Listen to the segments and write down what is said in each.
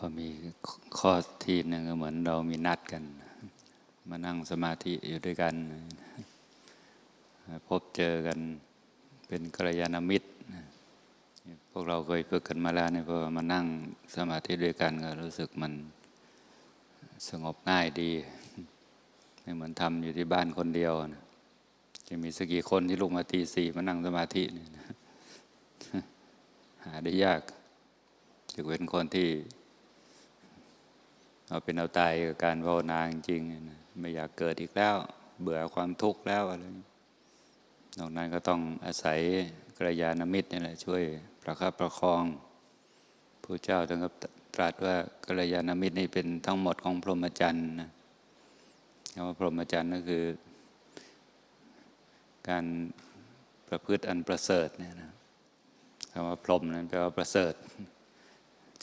พอมีข้อที่หนึ่งก็เหมือนเรามีนัดกัน มานั่งสมาธิอยู่ด้วยกัน พบเจอกันเป็นกัลยาณมิตร พวกเราเคยฝึกกันมาแล้วเนี่ยพอมานั่งสมาธิด้วยกันก็รู้สึกมันสงบง่ายดีไม่เหมือนทำอยู่ที่บ้านคนเดียวนะจะมีสักกี่คนที่ลุกมาตีสี่มานั่งสมาธินี่หาได้ยากจะเป็นคนที่ เอาเป็นเอาตายกับการภาวนาจริงๆนะไม่อยากเกิดอีกแล้ว เบื่อความทุกข์แล้วอะไรนอกนั้นก็ต้องอาศัยกระยาณมิตรนี่แหละช่วยประคับประคองพระเจ้าถึงกับตรัสว่ากระยาณมิตรนี่เป็นทั้งหมดของพรหมจรรย์นะคำว่าพรหมจรรย์ก็คือ การประพฤติอันประเสริฐเนี่ยนะคำว่าพรหมนั้นแปลว่าประเสริฐ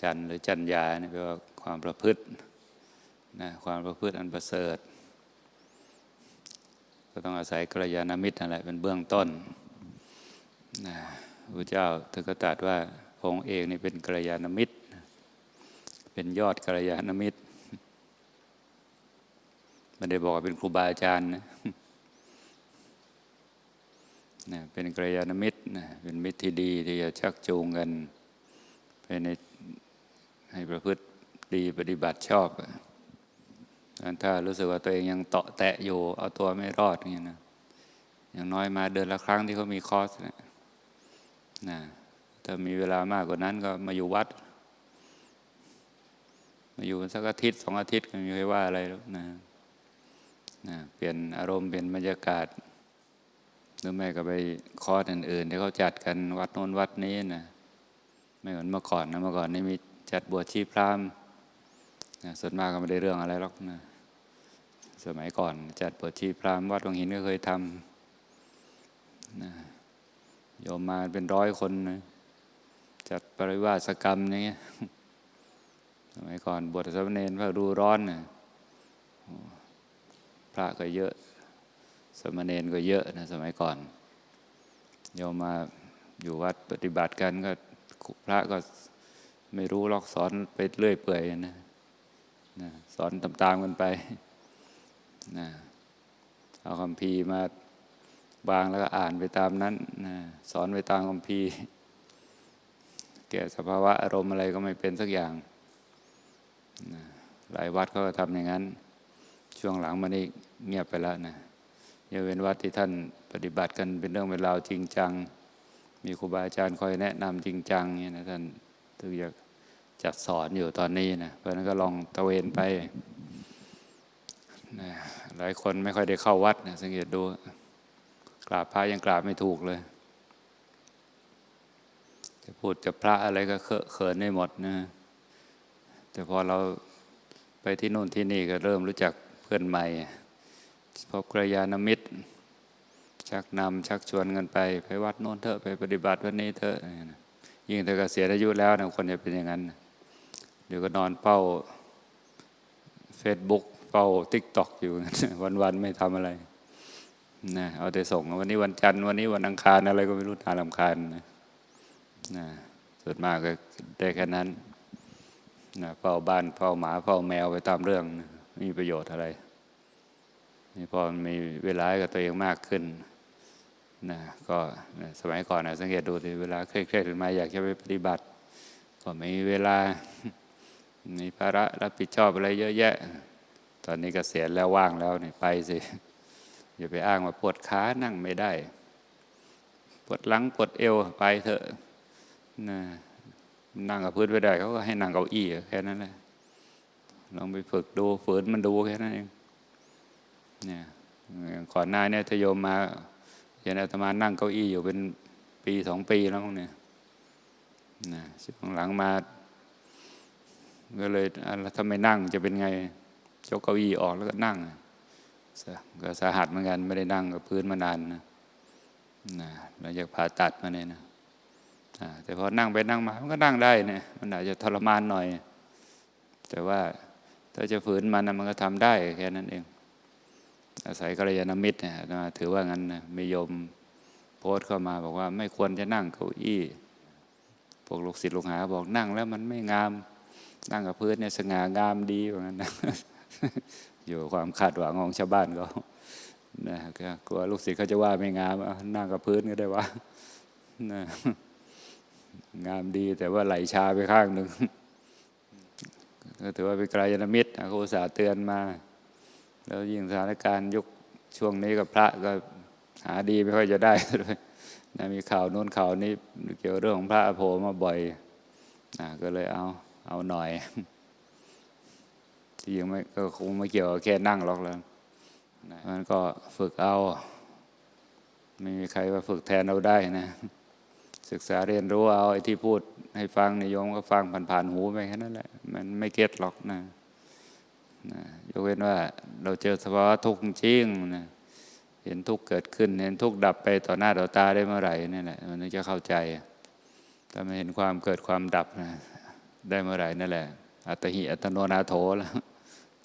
จันทร์หรือจัญญาเนี่ยแปลว่าความประพฤติ นะความประพฤติอันประเสริฐ ก็ต้องอาศัยกัลยาณมิตรนั่นแหละเป็นเบื้องต้นนะพระเจ้าถึงก็ตรัสว่าพระองค์เองนี่เป็นกัลยาณมิตร เป็นยอดกัลยาณมิตรไม่ได้บอกว่าเป็นครูบาอาจารย์นะนะเป็นกัลยาณมิตรนะเป็นมิตรที่ดีที่จะชักจูงกันไปในให้ประพฤติดีปฏิบัติชอบ ถ้ารู้สึกว่าตัวเองยังเตาะแตะอยู่ เอาตัวไม่รอดอย่างนี้นะอย่างน้อยมาเดือนละครั้งที่เขามีคอร์สนะนะถ้ามีเวลามากกว่านั้นก็มาอยู่วัด มาอยู่สักอาทิตย์สองอาทิตย์ก็ไม่มีใครว่าอะไรหรอกนะนะเปลี่ยนอารมณ์เปลี่ยนบรรยากาศหรือไม่ก็ไปคอร์สอื่นๆที่เขาจัดกันวัดโน้นวัดนี้นะไม่เหมือนเมื่อก่อนนะเมื่อก่อนนี่มีจัดบวชชีพราหมณ์ นะส่วนมากก็ไม่ได้เรื่องอะไรหรอกนะสมัยก่อนจัดบวชชีพราหมณ์วัดวังหินก็เคยทำนะโยมมาเป็นร้อยคนนะจัดปริวาสกรรมอย่างเงี้ยสมัยก่อนบวชสามเณรพระดูร้อนนะพระก็เยอะ สมณเณรก็เยอะนะสมัยก่อนโยมมาอยู่วัดปฏิบัติกันก็พระก็ไม่รู้ลอกสอนไปเรื่อยเปื่อยนะ นะสอนตามๆกันไปนะเอาคำพีมาบางแล้วก็อ่านไปตามนั้นนะสอนไปตามคำพีแก่สภาวะอารมณ์อะไรก็ไม่เป็นสักอย่างนะหลายวัดเขาก็ทำอย่างนั้น ช่วงหลังมานี่เงียบไปแล้วนะยังเป็นวัดที่ท่านปฏิบัติกันเป็นเรื่องเป็นราวจริงจัง มีครูบาอาจารย์คอยแนะนำจริงจังเนี่ยนะท่านถึงอย จัดสอนอยู่ตอนนี้นะเพราะนั้นก็ลองตะเวนไปนะหลายคนไม่ค่อยได้เข้าวัดนะสังเกตดูกราบพระยังกราบไม่ถูกเลยจะพูดจะพระอะไรก็เขินไม่หมดนะแต่พอเราไปที่โน่นที่นี่ก็เริ่มรู้จักเพื่อนใหม่ พบกระยาณมิตร ชักนำชักชวนกันไป ไปวัดโน่นเถอะไปปฏิบัติวันนี้เถอะยิ่งถ้าเกษียณอายุแล้วนะคนจะเป็นอย่างนั้นเดี๋ยวก็นอนเป้าเฟซบุ๊กเป้าทิกตอกอยู่วันๆไม่ทำอะไรนะเอาแต่ส่งวันนี้วันจันทร์วันนี้วันอังคารอะไรก็ไม่รู้น่าลำคาญนะนะส่วนมากก็ได้แค่นั้นนะเฝ้าบ้านเฝ้าหมาเฝ้าแมวไปตามเรื่องนะไม่มีประโยชน์อะไรนี่พอมีเวลากับตัวเองมากขึ้นนะก็สมัยก่อนนะสังเกตดูที่เวลาเครียดๆขึ้นมาอยากจะไปปฏิบัติ ก็ไม่มีเวลา มีภาระรับผิดชอบอะไรเยอะแยะ ตอนนี้กเกษียณแล้วว่างแล้วนี่ไปสิ อย่าไปอ้างว่าปวดขานั่งไม่ได้ ปวดหลังปวดเอวไปเถอะนะนั่งกับพื้นไม่ได้เขาก็ให้นั่งเก้าอี้แค่นั้นแหละลองไปฝึกดูฝืนมันดูแค่นั้นเองเนี่ยก่อนหน้านี้ทโยมมาเห็นอาตมานั่งเก้าอี้อยู่เป็นปีสองปีแล้วเนี่ยนะช่วงหลังมา ก็เลยถ้าไม่นั่งจะเป็นไงยกเก้าอี้ออกแล้วก็นั่งก็สาหัสเหมือนกันไม่ได้นั่งกับพื้นมานานนะนะเราอยากผ่าตัดมาเนี่ยนะแต่พอนั่งไปนั่งมามันก็นั่งได้เนี่ยมันอาจจะทรมานหน่อย แต่ว่าถ้าจะฝืนมันมันก็ทำได้แค่นั้นเอง อาศัยกัลยาณมิตรเนี่ยถือว่างั้นนะไม่ยมโพสเข้ามาบอกว่าไม่ควรจะนั่งเก้าอี้พวกลูกศิษย์ลูกหาบอกนั่งแล้วมันไม่งาม นั่งกับพื้นเนี่ยสง่างามดีว่างั้นนะอยู่ความคาดหวังของชาวบ้านเขานะก็กลัวลูกศิษย์เขาจะว่าไม่งามเอานั่งกับพื้นก็ได้ว่านะงามดีแต่ว่าไหลชาไปข้างหนึ่งก็ถือว่าเป็นกลายานมิตรนะเขาอุสาเตือนมา แล้วยิ่งสถานการณ์ยุคช่วงนี้กับพระก็หาดีไม่ค่อยจะได้ด้วยนะมีข่าวโน้นข่าวนี้เกี่ยวเรื่องของพระโผล่มาบ่อยนะก็เลยเอา เอาหน่อยที่ยังไม่ก็คงไม่เกี่ยวกับแค่นั่งหรอกแล้วนะมันก็ฝึกเอา ไม่มีใครมาฝึกแทนเราได้นะ ศึกษาเรียนรู้เอาไอ้ที่พูดให้ฟังในยโยมก็ฟังผ่านๆหูไปแค่นั้นแหละ มันไม่เก็ตหรอกนะนะยกเว้นว่าเราเจอสภาวะทุกข์จริงนะเห็นทุกข์เกิดขึ้น เห็นทุกข์ดับไปต่อหน้าต่อตาได้เมื่อไหร่นี่แหละมันถึงจะเข้าใจถ้าไม่เห็นความเกิดความดับนะ ได้เมื่อไหร่นั่นแหละ อัตหิอัตโนนาโถแล้ว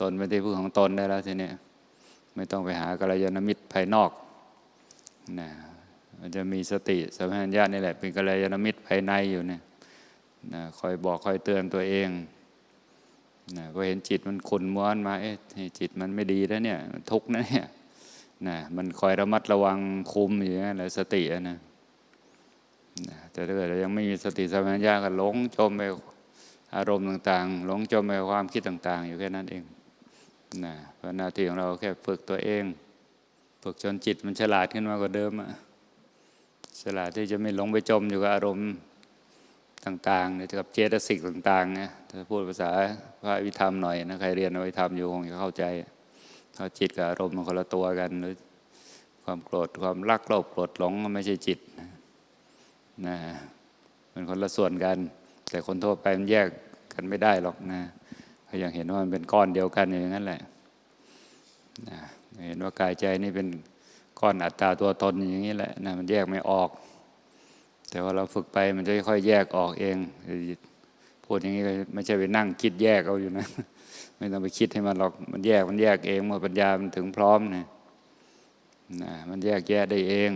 ตนไม่ได้พูดของตนได้แล้วทีนี้ไม่ต้องไปหากัลยาณมิตรภายนอกนะมันจะมีสติสัมปชัญญะนี่แหละ เป็นกัลยาณมิตรภายในอยู่เนี่ยนะคอยบอกคอยเตือนตัวเองนะพอเห็นจิตมันขุนม้วนมาเอ๊ะจิตมันไม่ดีแล้วเนี่ยมันทุกข์นะเนี่ยนะมันคอยระมัดระวังคุมอยู่นั่นแหละสตินะนะแต่ถ้าเกิดเรายังไม่มีสติสัมปชัญญะก็หลงจมไป อารมณ์ต่างๆ หลงจมไปความคิดต่าง ๆ อยู่แค่นั้นเองนะเพราะหน้าที่ของเราแค่ฝึกตัวเอง ฝึกจนจิตมันฉลาดขึ้นมากว่าเดิมอะฉลาดที่จะไม่หลงไปจมอยู่กับอารมณ์ต่างๆเนี่ยกับเจตสิกต่างๆนะถ้าพูดภาษาพระวิธรรมหน่อยนะใครเรียนวิธรรมอยู่คงจะเข้าใจเพราจิตกับอารมณ์มันคนละตัวกันหรือความโกรธความรักโลภโกรธหลงมันไม่ใช่จิตนะนะมันคนละส่วนกัน แต่คนทั่วไปมันแยกกันไม่ได้หรอกนะเขายังเห็นว่ามันเป็นก้อนเดียวกันอย่างนั้นแหละนะเห็นว่ากายใจนี่เป็นก้อนอัตตาตัวตนอย่างนี้แหละนะมันแยกไม่ออก แต่ว่าเราฝึกไปมันจะค่อยๆแยกออกเองพูดอย่างนี้ก็ไม่ใช่ไปนั่งคิดแยกเอาอยู่นะ ไม่ต้องไปคิดให้มันหรอกมันแยกมันแยกเองเมื่อปัญญามันถึงพร้อมนี่นะมันแยกแยะได้เอง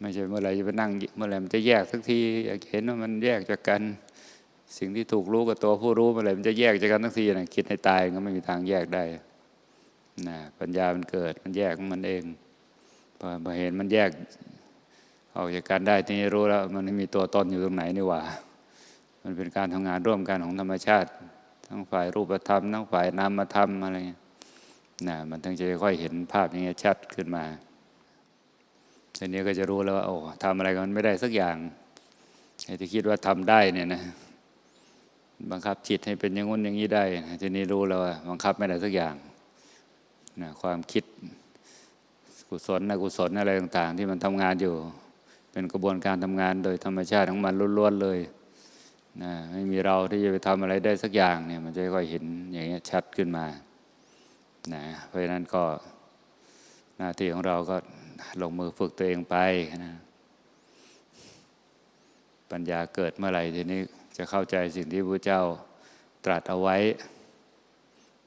ไม่ใช่เมื่อไรจะไปนั่งเมื่อไรมันจะแยกสักทีอยากเห็นว่ามันแยกจากกัน สิ่งที่ถูกรู้กับตัวผู้รู้เมื่อไรมันจะแยกจากกันทั้งทีนะคิดให้ตายก็ไม่มีทางแยกได้นะปัญญามันเกิดมันแยกมันเองพอเห็นมันแยกออกจากกันได้ทีนี้รู้แล้ว มันมีตัวตนอยู่ตรงไหนนี่หว่า มันเป็นการทำงานร่วมกันของธรรมชาติ ทั้งฝ่ายรูปธรรมทั้งฝ่ายนามธรรมอะไรเงี้ยนะมันถึงจะค่อยเห็นภาพอย่างเงี้ยชัดขึ้นมา ทีนี้ก็จะรู้แล้วว่าโอ้ทำอะไรกันไม่ได้สักอย่างไอ้ที่คิดว่าทำได้เนี่ยนะบังคับจิตให้เป็นอย่างงู้นอย่างนี้ได้ทีนี้รู้แล้วว่าบังคับไม่ได้สักอย่างนะความคิดกุศลอกุศลอะไรต่าง ๆ ที่มันทำงานอยู่ เป็นกระบวนการทำงานโดยธรรมชาติของมันล้วนๆเลยนะไม่มีเราที่จะไปทำอะไรได้สักอย่างเนี่ยมันจะค่อยเห็นอย่างเงี้ยชัดขึ้นมานะเพราะฉะนั้นก็หน้าที่ของเราก็ ลงมือฝึกตัวเองไปนะปัญญาเกิดเมื่อไหร่ทีนี้จะเข้าใจสิ่งที่พระเจ้าตรัสเอาไว้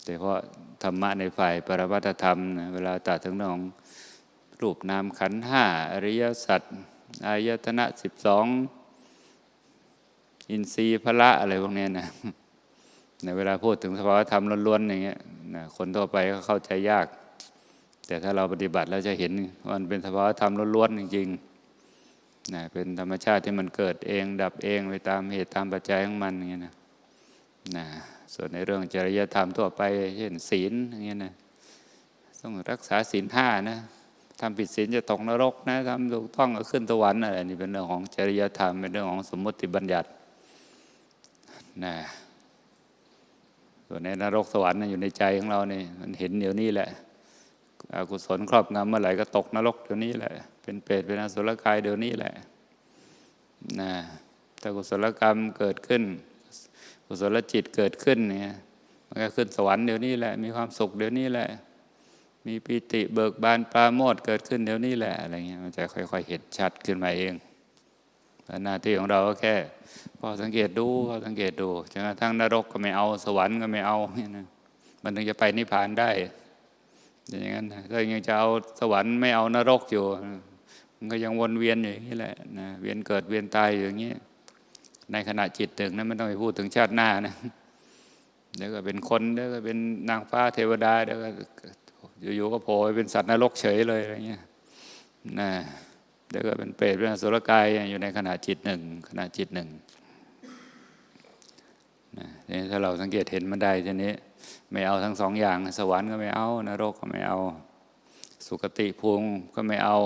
แต่เฉพาะธรรมะในฝ่ายปรมัตธรรมนะเวลาตรัสถึงเรื่องของรูปนามขันห้าอริยสัจอายตนะสิบสองอินทรีย์พละอะไรพวกนี้นะในเวลาพูดถึงสภาวธรรมล้วนๆอย่างเงี้ยนะคนทั่วไปก็เข้าใจยาก แต่ถ้าเราปฏิบัติแล้วจะเห็นว่ามันเป็นสภาวธรรมล้วนๆจริงๆนะเป็นธรรมชาติที่มันเกิดเอง ดับเองไปตามเหตุตามปัจจัยของมันอย่างเงี้ยนะนะส่วนในเรื่องจริยธรรมทั่วไปเช่นศีลอย่างเงี้ยนะต้องรักษาศีลห้านะทำผิดศีลจะตกนรกนะทำถูกต้องก็ขึ้นสวรรค์อะไรนี่เป็นเรื่องของจริยธรรมเป็นเรื่องของสมมติบัญญัตินะส่วนในนรกสวรรค์อยู่ในใจของเราเนี่ยมันเห็นเดี๋ยวนี้แหละ อกุศลครอบงำเมื่อไหร่ก็ตกนรกเดี๋ยวนี้แหละ เป็นเปรตเป็นอสุรกายเดี๋ยวนี้แหละนะถ้ากุศลกรรมเกิดขึ้น กุศลจิตเกิดขึ้นเนี่ยมันก็ขึ้นสวรรค์เดี๋ยวนี้แหละ มีความสุขเดี๋ยวนี้แหละ มีปิติเบิกบานปราโมทเกิดขึ้นเดี๋ยวนี้แหละอะไรเงี้ยมันจะค่อยๆเห็นชัดขึ้นมาเองหน้าที่ของเราก็แค่พอสังเกตดูพอสังเกตดูจนกระทั่งนรกก็ไม่เอาสวรรค์ก็ไม่เอาเนี่ยนะมันถึงจะไปนิพพานได้ อย่างนั้นถ้ายังจะเอาสวรรค์ไม่เอานรกอยู่ มันก็ยังวนเวียนอย่างนี้แหละนะเวียนเกิดเวียนตายอยู่อย่างนี้ในขณะจิตหนึ่งนั้นไม่ต้องไปพูดถึงชาติหน้านะเดี๋ยวก็เป็นคนเดี๋ยวก็เป็นนางฟ้าเทวดาเดี๋ยวก็อยู่ๆก็โผล่เป็นสัตว์นรกเฉยเลยอะไรเงี้ยนะเดี๋ยวก็เป็นเปรตเป็นสุรกายอยู่ในขณะจิตหนึ่งขณะจิตหนึ่งนะถ้าเราสังเกตเห็นมันได้ทีนี้ ไม่เอาทั้งสองอย่าง สวรรค์ก็ไม่เอา นรกก็ไม่เอา สุคติภูมิก็ไม่เอา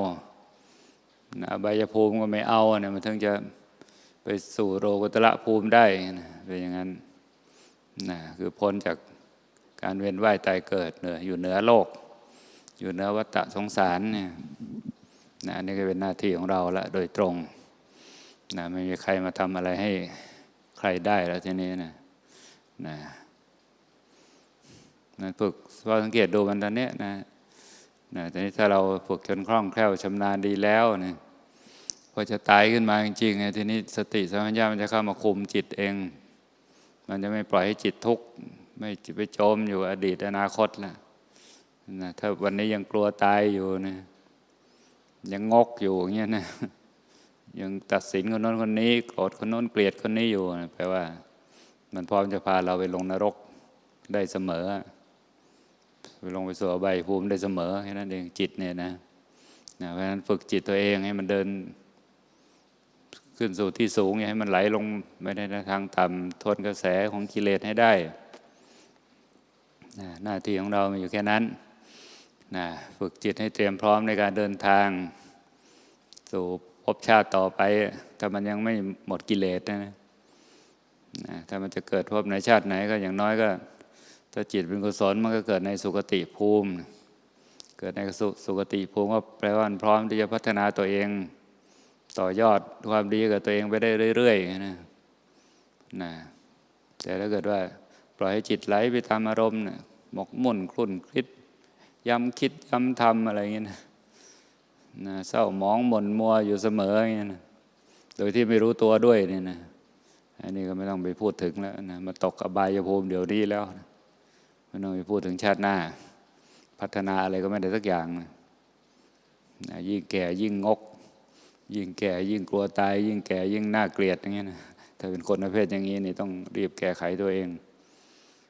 นะอบายภูมิก็ไม่เอาเนี่ยมันถึงจะไปสู่โลกุตระภูมิได้นะเป็นอย่างนั้นนะคือพ้นจากการเวียนว่ายตายเกิดเหนืออยู่เหนือโลก อยู่เหนือวัฏสงสารเนี่ยนะอันนี้ก็เป็นหน้าที่ของเราละโดยตรงนะไม่มีใครมาทำอะไรให้ใครได้แล้วทีนี้นะนะ นะฝึกพอสังเกตดูมันตอนนี้นะนะตอนนี้ถ้าเราฝึกจนคล่องแคล่วชำนาญดีแล้วเนี่ยพอจะตายขึ้นมาจริงๆไงทีนี้สติสัมปชัญญะมันจะเข้ามาคุมจิตเอง มันจะไม่ปล่อยให้จิตทุกข์ไม่ไปจมอยู่อดีตอนาคตแล้วนะถ้าวันนี้ยังกลัวตายอยู่นะยังงกอยู่อย่างเงี้ยนะยังตัดสินคนโน้นคนนี้โกรธคนโน้นเกลียดคนนี้อยู่นะแปลว่า มันพร้อมจะพาเราไปลงนรกได้เสมอ ลงไปสู่อบายภูมิได้เสมอแค่นั้นเองจิตเนี่ยนะนะเพราะฉะนั้นฝึกจิตตัวเองให้มันเดินขึ้นสู่ที่สูงอย่าให้มันไหลลงไม่ได้ทางต่ำทนกระแสของกิเลสให้ได้นะหน้าที่ของเรามีอยู่แค่นั้นนะฝึกจิตให้เตรียมพร้อมในการเดินทาง สู่ภพชาติต่อไป ถ้ามันยังไม่หมดกิเลสนะนะถ้ามันจะเกิดภพในชาติไหนก็อย่างน้อยก็ ถ้าจิตเป็นกุศลมันก็เกิดในสุคติภูมิ เกิดในสุสุคติภูมิก็แปลว่ามันพร้อมที่จะพัฒนาตัวเอง ต่อยอดความดีกับตัวเองไปได้เรื่อยๆนะนะแต่ถ้าเกิดว่าปล่อยให้จิตไหลไปตามอารมณ์นะหมกมุ่นคลุ่นคิดย้ำคิดย้ำทำอะไรอย่างเงี้ยนะนะเศร้าหมองหม่นมัวอยู่เสมออย่างเงี้ยนะโดยที่ไม่รู้ตัวด้วยเนี่ยนะอันนี้ก็ไม่ต้องไปพูดถึงแล้วนะมาตกอบายภูมิเดี๋ยวนี้แล้วนะ ไม่ต้องไปพูดถึงชาติหน้า พัฒนาอะไรก็ไม่ได้สักอย่างนะยิ่งแก่ยิ่งงก ยิ่งแก่ยิ่งกลัวตาย ยิ่งแก่ยิ่งน่าเกลียดอย่างเงี้ยนะถ้าเป็นคนประเภทอย่างนี้นี่ต้องรีบแก้ไขตัวเอง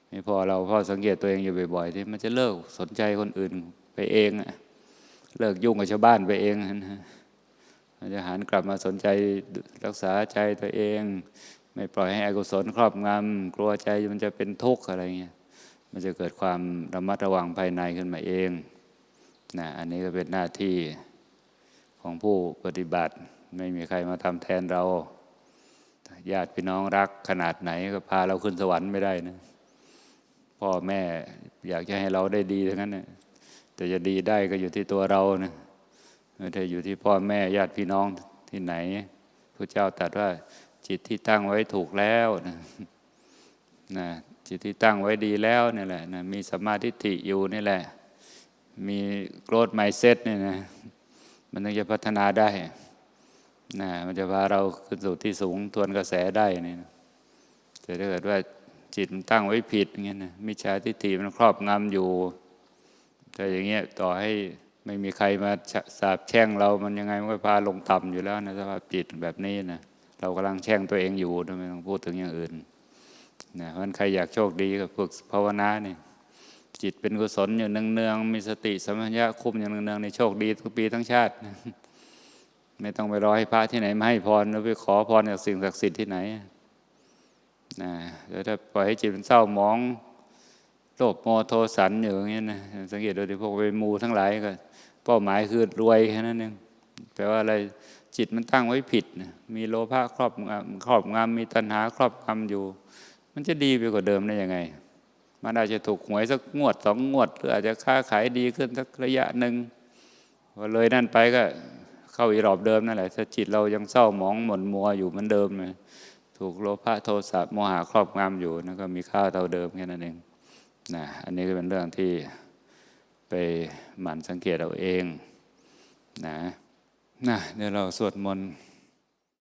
ไม่พอเราพอสังเกตตัวเองอยู่บ่อยๆที่มันจะเลิกสนใจคนอื่นไปเองเลิกยุ่งกับชาวบ้านไปเองนะมันจะหันกลับมาสนใจรักษาใจตัวเอง ไม่ปล่อยให้อกุศลครอบงำกลัวใจมันจะเป็นทุกข์อะไรเงี้ย มันจะเกิดความระมัดระวังภายในขึ้นมาเองนะอันนี้ก็เป็นหน้าที่ของผู้ปฏิบัติ ไม่มีใครมาทำแทนเราญาติพี่น้องรักขนาดไหนก็พาเราขึ้นสวรรค์ไม่ได้นะพ่อแม่อยากจะให้เราได้ดีทั้งนั้นนะแต่จะดีได้ก็อยู่ที่ตัวเรานะไม่ได้อยู่ที่พ่อแม่ญาติพี่น้องที่ไหนพระเจ้าตรัสว่าจิตที่ตั้งไว้ถูกแล้วนะนะ จิตที่ตั้งไว้ดีแล้วนี่แหละนะมีสมาธิฐิอยู่นี่แหละ มีโกรธไมเซ็ตนี่นะมันถึงจะพัฒนาได้นะมันจะพาเราขึ้นสู่ที่สูงทวนกระแสได้นี่นะแต่ถ้าเกิดว่าจิตมันตั้งไว้ผิดอย่างเงี้ยนะมิจฉาทิฏฐิมันครอบงำอยู่ แต่อย่างเงี้ยต่อให้ไม่มีใครมาสาบแช่งเรามันยังไงมันก็พาลงต่ำอยู่แล้วนะสภาพจิตแบบนี้นะเรากำลังแช่งตัวเองอยู่ไม่ต้องพูดถึงอย่างอื่น นะเพราะใครอยากโชคดีก็ฝึกภาวนาเนี่ยจิตเป็นกุศลอยู่เนืองๆมีสติสัมปชัญญะคุมอย่างเนืองๆในโชคดีทุกปีทั้งชาติ ไม่ต้องไปรอให้พระที่ไหนมาให้พรหรือไปขอพรจากสิ่งศักดิ์สิทธิ์ที่ไหนนะแล้วถ้าปล่อยให้จิตมันเศร้าหมองโลภโมโทสันอยู่อย่างนี้นะสังเกตดูที่พวกไปมูทั้งหลายก็เป้าหมายคือรวยแค่นั้นเองแปลว่าอะไรจิตมันตั้งไว้ผิดนะมีโลภะครอบงำครอบงำมีตัณหาครอบงำอยู่ มันจะดีไปกว่าเดิมได้ยังไง มันอาจจะถูกหวยสักงวดสองงวด หรืออาจจะค้าขายดีขึ้นสักระยะหนึ่งพอเลยนั่นไปก็เข้าอีรอบเดิมนั่นแหละถ้าจิตเรายังเศร้าหมองหม่นมัวอยู่เหมือนเดิมเลยถูกโลภะโทสะโมหะครอบงำอยู่นั่นก็มีค่าเท่าเดิมแค่นั้นเองนะอันนี้ก็เป็นเรื่องที่ไปหมั่นสังเกตเอาเองนะนะเดี๋ยวเราสวดมนต์